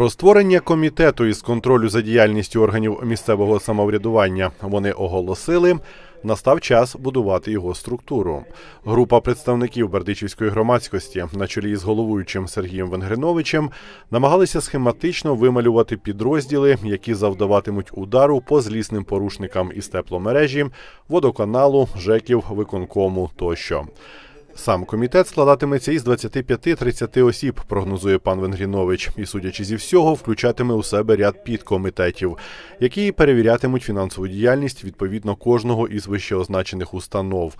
Про створення комітету із контролю за діяльністю органів місцевого самоврядування вони оголосили. Настав час будувати його структуру. Група представників бердичівської громадськості на чолі з головуючим Сергієм Венгриновичем намагалися схематично вималювати підрозділи, які завдаватимуть удару по злісним порушникам із тепломережі, водоканалу, ЖЕКів, виконкому тощо. Сам комітет складатиметься із 25-30 осіб, прогнозує пан Венгрінович, і, судячи зі всього, включатиме у себе ряд підкомітетів, які перевірятимуть фінансову діяльність відповідно кожного із вищеозначених установ.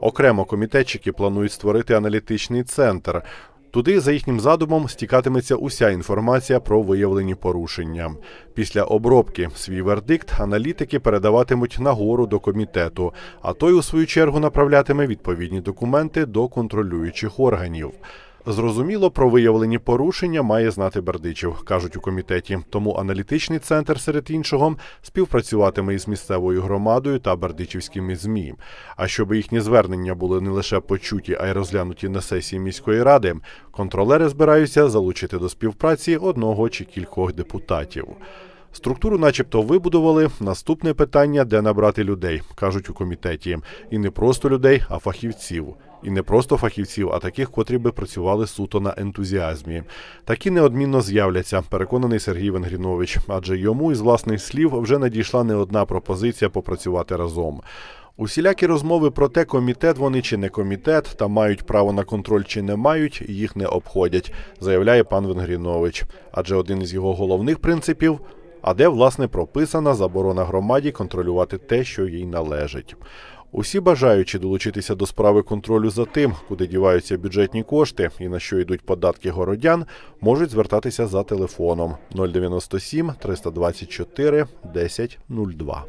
Окремо комітетчики планують створити аналітичний центр. Туди, за їхнім задумом, стікатиметься уся інформація про виявлені порушення. Після обробки свій вердикт аналітики передаватимуть нагору до комітету, а той, у свою чергу, направлятиме відповідні документи до контролюючих органів. Зрозуміло, про виявлені порушення має знати Бердичів, кажуть у комітеті. Тому аналітичний центр, серед іншого, співпрацюватиме із місцевою громадою та бердичівськими змі. А щоб їхні звернення були не лише почуті, а й розглянуті на сесії міської ради, контролери збираються залучити до співпраці одного чи кількох депутатів. Структуру, начебто, вибудували. Наступне питання, де набрати людей, кажуть у комітеті. І не просто людей, а фахівців. І не просто фахівців, а таких, котрі би працювали суто на ентузіазмі. Такі неодмінно з'являться, переконаний Сергій Венгрінович, адже йому із власних слів вже надійшла не одна пропозиція попрацювати разом. Усілякі розмови про те, комітет вони чи не комітет, та мають право на контроль чи не мають, їх не обходять, заявляє пан Венгрінович. Адже один із його головних принципів а де власне прописана заборона громаді контролювати те, що їй належить. Усі бажаючі долучитися до справи контролю за тим, куди діваються бюджетні кошти і на що йдуть податки городян, можуть звертатися за телефоном 097 324 1002.